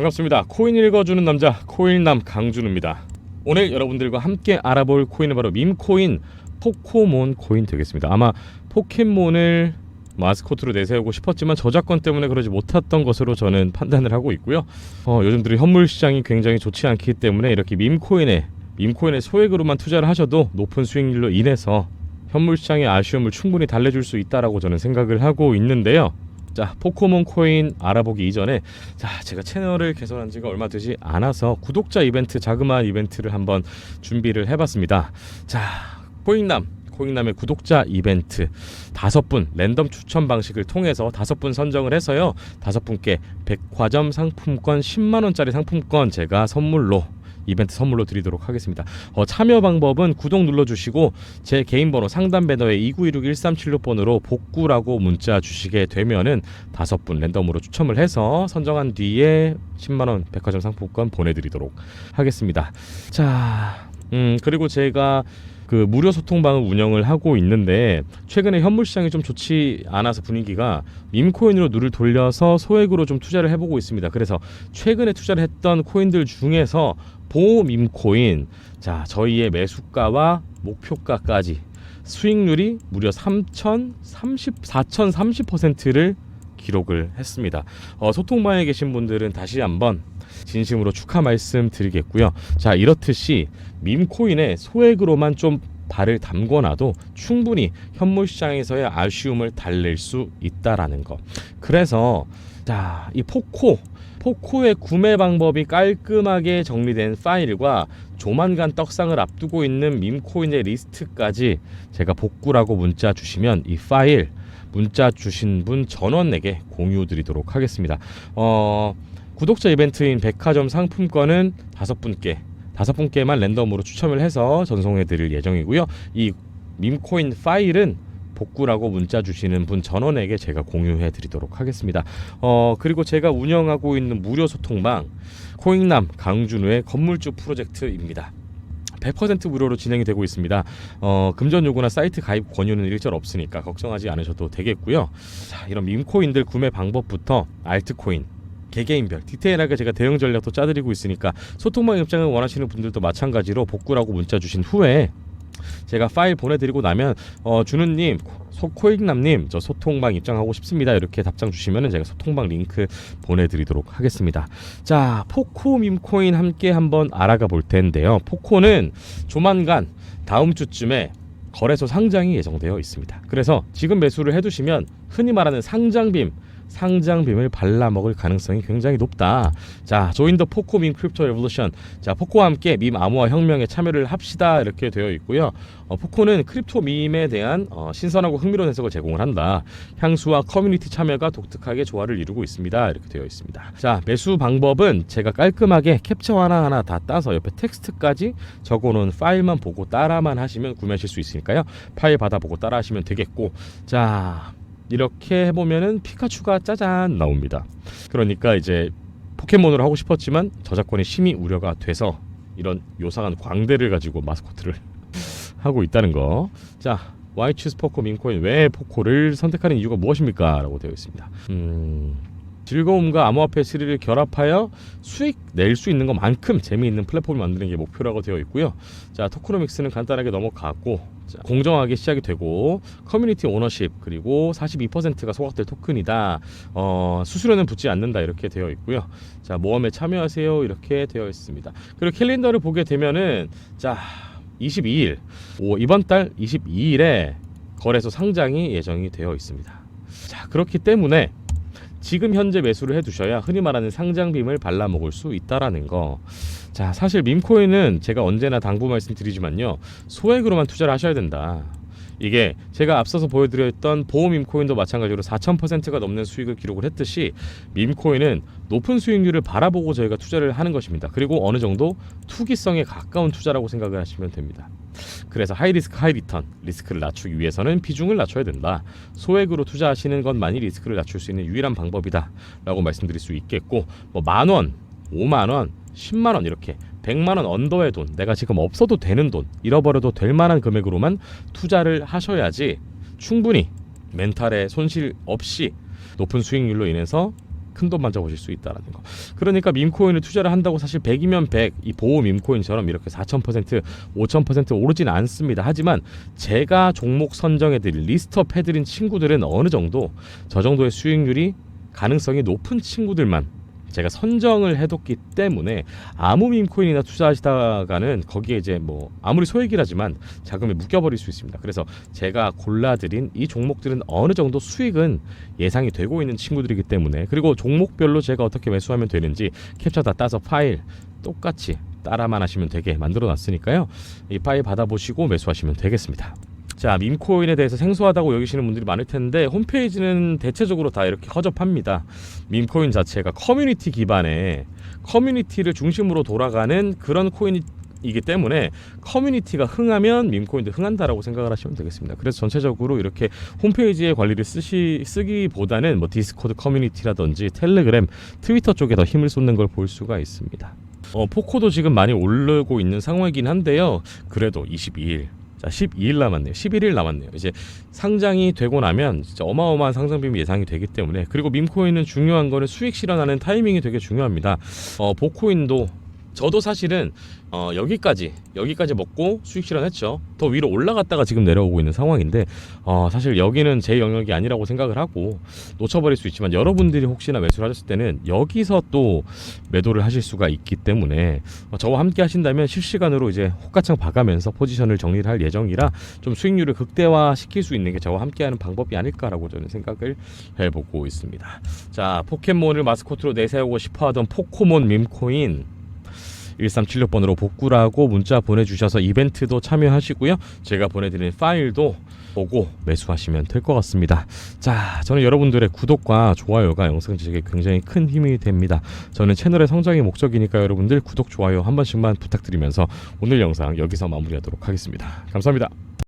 반갑습니다. 코인 읽어주는 남자 코인남 강준우입니다. 오늘 여러분들과 함께 알아볼 코인은 바로 밈코인 포코몬 코인 되겠습니다. 아마 포켓몬을 마스코트로 내세우고 싶었지만 저작권 때문에 그러지 못했던 것으로 저는 판단을 하고 있고요. 어, 요즘 들이 현물 시장이 굉장히 좋지 않기 때문에 이렇게 밈코인에 밈코인의 소액으로만 투자를 하셔도 높은 수익률로 인해서 현물 시장의 아쉬움을 충분히 달래줄 수 있다라고 저는 생각을 하고 있는데요. 자, 포코몬 코인 알아보기 이전에 자, 제가 채널을 개설한 지가 얼마 되지 않아서 구독자 이벤트 자그마한 이벤트를 한번 준비를 해봤습니다. 자, 코인남 코인남의 구독자 이벤트 다섯 분 랜덤 추천 방식을 통해서 다섯 분 선정을 해서요 다섯 분께 백화점 상품권 10만 원짜리 상품권 제가 선물로 이벤트 선물로 드리도록 하겠습니다. 어, 참여 방법은 구독 눌러주시고 제 개인 번호 상담 배너에 2916-1376번으로 복구라고 문자 주시게 되면은 다섯 분 랜덤으로 추첨을 해서 선정한 뒤에 10만 원 백화점 상품권 보내드리도록 하겠습니다. 자, 음 그리고 제가 그 무료 소통방을 운영을 하고 있는데 최근에 현물 시장이 좀 좋지 않아서 분위기가 밈코인으로 누를 돌려서 소액으로 좀 투자를 해보고 있습니다. 그래서 최근에 투자를 했던 코인들 중에서 보밈코인 자 저희의 매수가와 목표가까지 수익률이 무려 3,030, 4,030%를 기록을 했습니다. 어, 소통방에 계신 분들은 다시 한번 진심으로 축하 말씀 드리겠고요. 자 이렇듯이 밈코인에 소액으로만 좀 발을 담궈놔도 충분히 현물 시장에서의 아쉬움을 달랠 수 있다라는 거. 그래서 자 이 포코 포코의 구매 방법이 깔끔하게 정리된 파일과 조만간 떡상을 앞두고 있는 밈코인의 리스트까지 제가 복구라고 문자 주시면 이 파일 문자 주신 분 전원에게 공유 드리도록 하겠습니다. 어, 구독자 이벤트인 백화점 상품권은 다섯 분께 다섯 분께만 랜덤으로 추첨을 해서 전송해 드릴 예정이고요. 이 밈코인 파일은 복구라고 문자 주시는 분 전원에게 제가 공유해 드리도록 하겠습니다. 어, 그리고 제가 운영하고 있는 무료 소통방 코인남 강준우의 건물주 프로젝트입니다. 100% 무료로 진행이 되고 있습니다. 어, 금전 요구나 사이트 가입 권유는 일절 없으니까 걱정하지 않으셔도 되겠고요. 자, 이런 밈코인들 구매 방법부터 알트코인 개개인별 디테일하게 제가 대응 전략도 짜드리고 있으니까 소통방 입장을 원하시는 분들도 마찬가지로 복구라고 문자 주신 후에 제가 파일 보내드리고 나면 어, 준우님, 소코익남님 저 소통방 입장하고 싶습니다 이렇게 답장 주시면은 제가 소통방 링크 보내드리도록 하겠습니다. 자 포코 밈코인 함께 한번 알아가 볼 텐데요. 포코는 조만간 다음 주쯤에 거래소 상장이 예정되어 있습니다. 그래서 지금 매수를 해두시면 흔히 말하는 상장빔 상장빔을 발라먹을 가능성이 굉장히 높다. 자, 조인 더 포코 밈 크립토 레볼루션. 자, 포코와 함께 밈 암호화 혁명에 참여를 합시다. 이렇게 되어 있고요. 어, 포코는 크립토 밈에 대한 어, 신선하고 흥미로운 해석을 제공을 한다. 향수와 커뮤니티 참여가 독특하게 조화를 이루고 있습니다. 이렇게 되어 있습니다. 자, 매수 방법은 제가 깔끔하게 캡처 하나하나 다 따서 옆에 텍스트까지 적어 놓은 파일만 보고 따라만 하시면 구매하실 수 있으니까요. 파일 받아보고 따라 하시면 되겠고, 자. 이렇게 해보면은 피카츄가 짜잔 나옵니다. 그러니까 이제 포켓몬으로 하고 싶었지만 저작권이 심히 우려가 돼서 이런 요상한 광대를 가지고 마스코트를 하고 있다는 거. 자, choose 포코 민코인 왜 포코를 선택하는 이유가 무엇입니까? 라고 되어 있습니다. 음, 즐거움과 암호화폐 스릴을 결합하여 수익 낼 수 있는 것만큼 재미있는 플랫폼을 만드는 게 목표라고 되어 있고요. 자, 토크노믹스는 간단하게 넘어갔고 자, 공정하게 시작이 되고 커뮤니티 오너십 그리고 42%가 소각될 토큰이다. 어, 수수료는 붙지 않는다 이렇게 되어 있고요. 자, 모험에 참여하세요 이렇게 되어 있습니다. 그리고 캘린더를 보게 되면은 자, 22일 오, 이번 달 22일에 거래소 상장이 예정이 되어 있습니다. 자, 그렇기 때문에 지금 현재 매수를 해두셔야 흔히 말하는 상장빔을 발라먹을 수 있다라는 거. 자, 사실 밈코인은 제가 언제나 당부 말씀드리지만요. 소액으로만 투자를 하셔야 된다. 이게 제가 앞서서 보여드렸던 보험 밈코인도 마찬가지로 4,000%가 넘는 수익을 기록을 했듯이 밈코인은 높은 수익률을 바라보고 저희가 투자를 하는 것입니다. 그리고 어느 정도 투기성에 가까운 투자라고 생각을 하시면 됩니다. 그래서 하이 리스크 하이 리턴 리스크를 낮추기 위해서는 비중을 낮춰야 된다. 소액으로 투자하시는 것만이 리스크를 낮출 수 있는 유일한 방법이다라고 말씀드릴 수 있겠고 뭐 만 원, 5만 원, 10만 원 이렇게 100만 원 언더의 돈, 내가 지금 없어도 되는 돈, 잃어버려도 될 만한 금액으로만 투자를 하셔야지 충분히 멘탈에 손실 없이 높은 수익률로 인해서 큰돈 만져보실 수 있다라는 거. 그러니까 밈코인을 투자를 한다고 사실 100이면 100, 이 보호 밈코인처럼 이렇게 4,000%, 5,000% 오르지는 않습니다. 하지만 제가 종목 선정해드린 리스트업 해드린 친구들은 어느 정도 저 정도의 수익률이 가능성이 높은 친구들만 제가 선정을 해뒀기 때문에 아무 밈코인이나 투자하시다가는 거기에 이제 뭐 아무리 소액이라지만 자금이 묶여버릴 수 있습니다. 그래서 제가 골라드린 이 종목들은 어느 정도 수익은 예상이 되고 있는 친구들이기 때문에 그리고 종목별로 제가 어떻게 매수하면 되는지 캡처 다 따서 파일 똑같이 따라만 하시면 되게 만들어 놨으니까요. 이 파일 받아보시고 매수하시면 되겠습니다. 자, 밈코인에 대해서 생소하다고 여기시는 분들이 많을 텐데 홈페이지는 대체적으로 다 이렇게 허접합니다. 밈코인 자체가 커뮤니티 기반의 커뮤니티를 중심으로 돌아가는 그런 코인이기 때문에 커뮤니티가 흥하면 밈코인도 흥한다라고 생각을 하시면 되겠습니다. 그래서 전체적으로 이렇게 홈페이지의 관리를 쓰시 쓰기보다는 뭐 디스코드 커뮤니티라든지 텔레그램, 트위터 쪽에 더 힘을 쏟는 걸 볼 수가 있습니다. 어, 포코도 지금 많이 오르고 있는 상황이긴 한데요. 그래도 22일 자, 12일 남았네요. 11일 남았네요. 이제 상장이 되고 나면 진짜 어마어마한 상승빔이 예상이 되기 때문에 그리고 밈코인은 중요한 거는 수익 실현하는 타이밍이 되게 중요합니다. 어, 보코인도 저도 사실은 어, 여기까지 여기까지 먹고 수익 실현했죠. 더 위로 올라갔다가 지금 내려오고 있는 상황인데 어, 사실 여기는 제 영역이 아니라고 생각을 하고 놓쳐버릴 수 있지만 여러분들이 혹시나 매수를 하셨을 때는 여기서 또 매도를 하실 수가 있기 때문에 어, 저와 함께 하신다면 실시간으로 이제 호가창 봐가면서 포지션을 정리를 할 예정이라 좀 수익률을 극대화 시킬 수 있는 게 저와 함께하는 방법이 아닐까라고 저는 생각을 해보고 있습니다. 자 포켓몬을 마스코트로 내세우고 싶어하던 포코몬 밈코인 1376번으로 복구라고 문자 보내주셔서 이벤트도 참여하시고요. 제가 보내드린 파일도 보고 매수하시면 될 것 같습니다. 자, 저는 여러분들의 구독과 좋아요가 영상 제작에 굉장히 큰 힘이 됩니다. 저는 채널의 성장이 목적이니까 여러분들 구독, 좋아요 한 번씩만 부탁드리면서 오늘 영상 여기서 마무리하도록 하겠습니다. 감사합니다.